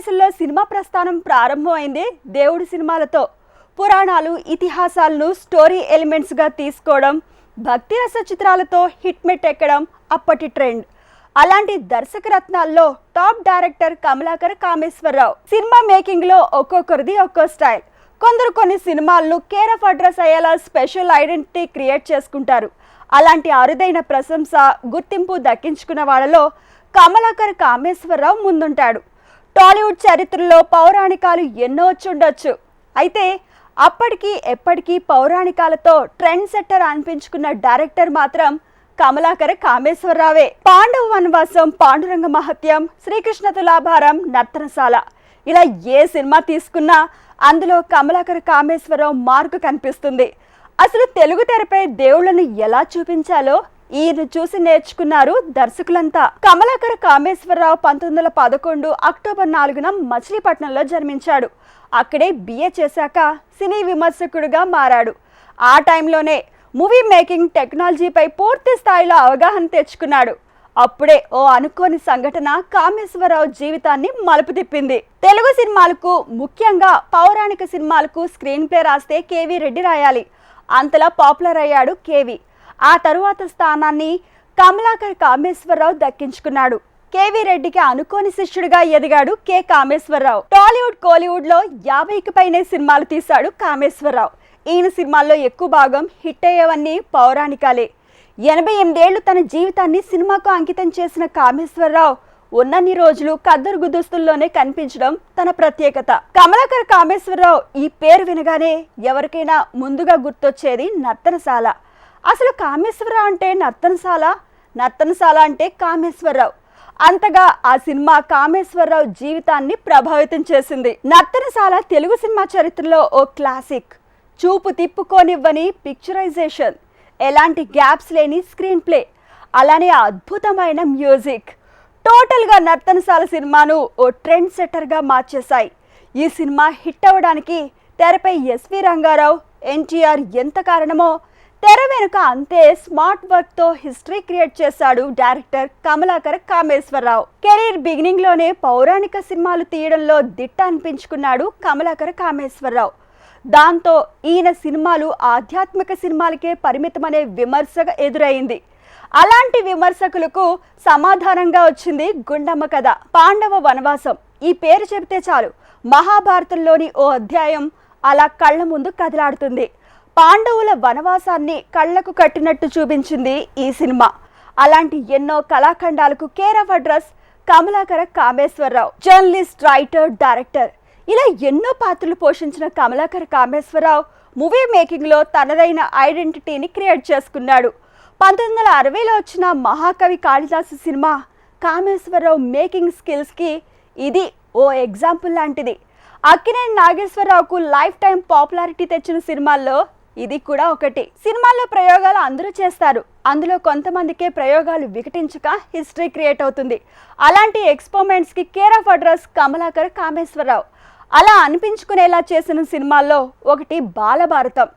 వయసులో సినిమా ప్రస్థానం ప్రారంభమైంది దేవుడి సినిమాలతో. పురాణాలు ఇతిహాసాలను స్టోరీ ఎలిమెంట్స్గా తీసుకోవడం భక్తి రస చిత్రాలతో హిట్ మెట్ ఎక్కడం అప్పటి ట్రెండ్. అలాంటి దర్శకరత్నాల్లో top director Kamalakar Kameswara Rao. Cinema మేకింగ్లో ఒక్కొక్కరిది ఒక్కో స్టైల్. కొందరు కొన్ని సినిమాలను కేర్ ఆఫ్ అడ్రస్ అయ్యేలా స్పెషల్ ఐడెంటిటీ క్రియేట్ చేసుకుంటారు. అలాంటి అరుదైన ప్రశంస గుర్తింపు దక్కించుకున్న వాళ్ళలో కమలాకర్ కామేశ్వరరావు ముందుంటాడు. టాలీవుడ్ చరిత్రలో పౌరాణికాలు ఎన్నో వచ్చుండొచ్చు అయితే అప్పటికి ఎప్పటికీ పౌరాణికాలతో ట్రెండ్ సెట్టర్ అనిపించుకున్న డైరెక్టర్ మాత్రం కమలాకర కామేశ్వరరావే. పాండవ వనవాసం పాండురంగ మహత్యం శ్రీకృష్ణ తులాభారం నర్తనశాల. ఇలా ఏ సినిమా తీసుకున్నా అందులో కమలాకర కామేశ్వరరావు మార్కు కనిపిస్తుంది. అసలు తెలుగు తెరపై దేవుళ్ళను ఎలా చూపించాలో ఈయన చూసి నేర్చుకున్నారు దర్శకులంతా. కమలాకర కామేశ్వరరావు పంతొమ్మిది వందల పదకొండు అక్టోబర్ నాలుగున మచిలీపట్నంలో జన్మించాడు. అక్కడే బిఏ చేశాక సినీ విమర్శకుడిగా మారాడు. ఆ టైంలోనే మూవీ మేకింగ్ టెక్నాలజీపై పూర్తి స్థాయిలో అవగాహన తెచ్చుకున్నాడు. అప్పుడే ఓ అనుకోని సంఘటన కామేశ్వరరావు జీవితాన్ని మలుపు తిప్పింది. తెలుగు సినిమాలకు ముఖ్యంగా పౌరాణిక సినిమాలకు స్క్రీన్ ప్లే రాస్తే కేవీ రెడ్డి రాయాలి. అంతలా పాపులర్ అయ్యాడు కేవీ ఆ తరువాత స్థానాన్ని కమలాకర్ కామేశ్వరరావు దక్కించుకున్నాడు. కేవీ రెడ్డికి అనుకోని శిష్యుడిగా ఎదిగాడు కె. కామేశ్వరరావు. టాలీవుడ్ కోలీవుడ్లో యాభైకి పైనే సినిమాలు తీశాడు కామేశ్వరరావు. ఈయన సినిమాల్లో ఎక్కువ భాగం హిట్ అయ్యేవన్నీ పౌరాణికాలే. ఎనభై ఎనిమిదేళ్ళు తన జీవితాన్ని సినిమాకు అంకితం చేసిన కామేశ్వరరావు ఉన్నన్ని రోజులు కద్దరు దుస్తుల్లోనే కనిపించడం తన ప్రత్యేకత. కమలాకర్ కామేశ్వరరావు ఈ పేరు వినగానే ఎవరికైనా ముందుగా గుర్తొచ్చేది నర్తనశాల. అసలు కామేశ్వరరావు అంటే నర్తనశాల? నర్తనశాల అంటే కామేశ్వరరావు. అంతగా ఆ సినిమా కామేశ్వరరావు జీవితాన్ని ప్రభావితం చేసింది. నర్తనశాల తెలుగు సినిమా చరిత్రలో ఓ క్లాసిక్. చూపు తిప్పుకోనివ్వని పిక్చరైజేషన్. ఎలాంటి గ్యాప్స్ లేని స్క్రీన్ ప్లే. అలానే అద్భుతమైన మ్యూజిక్. టోటల్గా నర్తనశాల సినిమాను ఓ ట్రెండ్ సెట్టర్గా మార్చేశాయి. ఈ సినిమా హిట్ అవ్వడానికి తెరపై ఎస్వి రంగారావు ఎన్టీఆర్ ఎంత కారణమో తెర వెనుక అంతే స్మార్ట్ వర్క్తో హిస్టరీ క్రియేట్ చేశాడు డైరెక్టర్ కమలాకర్ కామేశ్వరరావు. కెరీర్ బిగినింగ్లోనే పౌరాణిక సినిమాలు తీయడంలో దిట్ట అనిపించుకున్నాడు కమలాకర్ కామేశ్వరరావు. దాంతో ఈయన సినిమాలు ఆధ్యాత్మిక సినిమాలకే పరిమితమనే విమర్శగా ఎదురైంది. అలాంటి విమర్శకులకు సమాధానంగా వచ్చింది గుండమ్మ కథ. పాండవ వనవాసం. ఈ పేరు చెబితే చాలు. మహాభారతంలోని ఓ అధ్యాయం అలా కళ్ళ ముందు కదలాడుతుంది. పాండవుల వనవాసాన్ని కళ్ళకు కట్టినట్టు చూపించింది ఈ సినిమా. అలాంటి ఎన్నో కళాఖండాలకు care of address Kamalakara Kameswararao journalist writer director ఇలా ఎన్నో పాత్రలు పోషించిన కమలాకర కామేశ్వరరావు మూవీ మేకింగ్లో తనదైన ఐడెంటిటీని క్రియేట్ చేసుకున్నాడు. పంతొమ్మిది వందల అరవైలో వచ్చిన మహాకవి కాళిదాసు సినిమా కామేశ్వరరావు మేకింగ్ స్కిల్స్కి ఇది ఓ ఎగ్జాంపుల్ లాంటిది. అక్కినేని నాగేశ్వరరావుకు లైఫ్ టైం పాపులారిటీ తెచ్చిన సినిమాల్లో ఇది కూడా ఒకటి. సినిమాల్లో ప్రయోగాలు అందరూ చేస్తారు. అందులో కొంతమందికే ప్రయోగాలు వికటించక హిస్టరీ క్రియేట్ అవుతుంది. అలాంటి ఎక్స్పెరిమెంట్స్కి care of address Kamalakar Kameswararao. అలా అనిపించుకునేలా చేసిన సినిమాల్లో ఒకటి బాలభారతం.